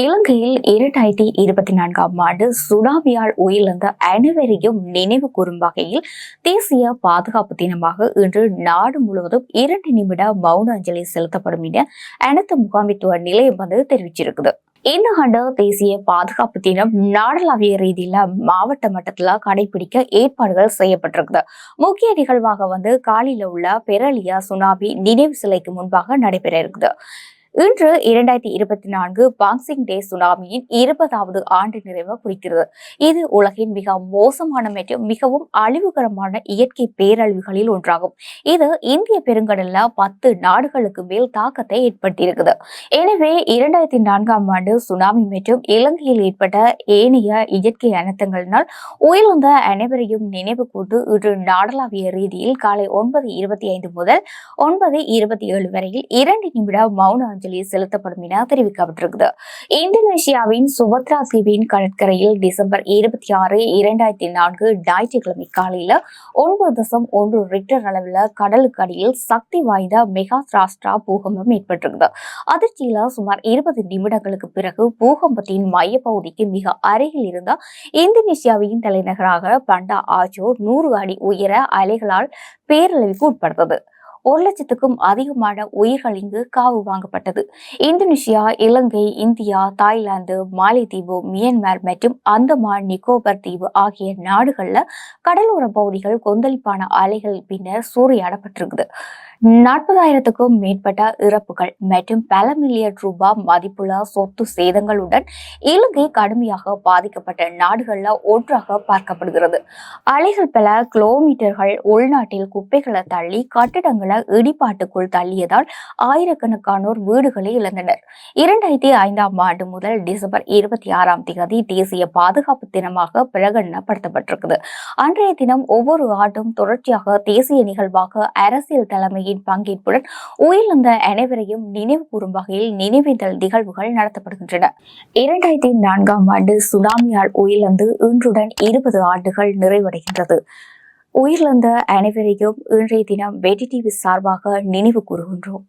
இலங்கையில் இரண்டாயிரத்தி இருபத்தி நான்காம் ஆண்டு சுனாமியால் உயிரிழந்த அனைவரையும் நினைவு கூறும் வகையில் தேசிய பாதுகாப்பு தினமாக இன்று நாடு முழுவதும் இரண்டு நிமிட மௌன அஞ்சலி செலுத்தப்படும் என அனைத்து முகாமித்துவ நிலையம் வந்து தெரிவிச்சிருக்குது. இந்த ஆண்டு தேசிய பாதுகாப்பு தினம் நாடளாவிய ரீதியில மாவட்ட மட்டத்துல கடைபிடிக்க ஏற்பாடுகள் செய்யப்பட்டிருக்குது. முக்கிய நிகழ்வாக வந்து காலில உள்ள பெரலியா சுனாமி நினைவு சிலைக்கு முன்பாக நடைபெற இருக்குது. இன்று இரண்டாயிரத்தி இருபத்தி நான்கு பாக்ஸிங் டே சுனாமியின் இருபதாவது ஆண்டு நிறைவு குறிக்கிறது. இது உலகின் மிக மோசமான மற்றும் மிகவும் அழிவுகரமான இயற்கை பேரழிவுகளில் ஒன்றாகும். இது இந்திய பெருங்கடல்ல பத்து நாடுகளுக்கு மேல் தாக்கத்தை ஏற்படுத்தியிருக்குது எனவே இரண்டாயிரத்தி நான்காம் ஆண்டு சுனாமி மற்றும் இலங்கையில் ஏற்பட்ட ஏனைய இயற்கை அனர்த்தங்களினால் உயிரிழந்த அனைவரையும் நினைவு கூட்டு இன்று நாடளாவிய ரீதியில் காலை ஒன்பது இருபத்தி ஐந்து முதல் ஒன்பது இருபத்தி ஏழு வரையில் இரண்டு நிமிட மௌன அஞ்சலி செலுத்தப்படும் என தெரிவிக்கப்பட்டிருக்குது. இந்தோனேஷியாவின் சுபத்ரா தீவின் கடற்கரையில் டிசம்பர் இருபத்தி ஆறு இரண்டாயிரத்தி நான்கு ஞாயிற்றுக்கிழமை காலையில ஒன்பது தசம் ஒன்று ரிக்டர் அளவில் கடலுக்கு அடியில் சக்தி வாய்ந்த மெகா ராஷ்டிரா பூகம்பம் ஏற்பட்டிருக்குது. அதிர்ச்சியில சுமார் இருபது நிமிடங்களுக்கு பிறகு பூகம்பத்தின் மையப்பகுதிக்கு மிக அருகில் இருந்த இந்தோனேஷியாவின் தலைநகராக பண்டா ஆஜோ நூறு அடி உயர அலைகளால் பேரழிவுக்கு உட்படுத்தது ஒரு லட்சத்துக்கும் அதிகமான உயிர்கள் இங்கு காவு வாங்கப்பட்டது. Indonesia Ilangai India Thailand Malaitheevu Myanmar மற்றும் அந்தமான் நிக்கோபர் தீவு ஆகிய நாடுகள்ல கடலோர பகுதிகள் கொந்தளிப்பான அலைகள் பின்னர் சூறையாடப்பட்டிருக்குது. நாற்பதாயிரத்துக்கும் மேற்பட்ட இறப்புகள் மற்றும் பல மில்லியன் ரூபாய் மதிப்புள்ள சொத்து சேதங்களுடன் இலங்கை கடுமையாக பாதிக்கப்பட்ட நாடுகள்ல ஒன்றாக பார்க்கப்படுகிறது. அலைகள் பல கிலோமீட்டர்கள் உள்நாட்டில் குப்பைகளை தள்ளி கட்டிடங்களை இடிபாட்டுக்குள் தள்ளியதால் ஆயிரக்கணக்கானோர் வீடுகளை இழந்தனர். இரண்டாயிரத்தி ஐந்தாம் ஆண்டு முதல் டிசம்பர் இருபத்தி ஆறாம் தேதி தேசிய பாதுகாப்பு தினமாக பிரகடனப்படுத்தப்பட்டிருக்குது. அன்றைய தினம் ஒவ்வொரு ஆண்டும் தொடர்ச்சியாக தேசிய நிகழ்வாக அரசியல் தலைமையில் கட்சியின் பங்கேற்புடன் உயிரிழந்த அனைவரையும் நினைவு கூறும் வகையில் நினைவேந்தல் நிகழ்வுகள் நடத்தப்படுகின்றன. இரண்டாயிரத்தி நான்காம் ஆண்டு சுனாமியால் உயிரிழந்து இன்றுடன் இருபது ஆண்டுகள் நிறைவடைகின்றது. உயிரிழந்த அனைவரையும் இன்றைய தினம் வெடி டிவி சார்பாக நினைவு கூறுகின்றோம்.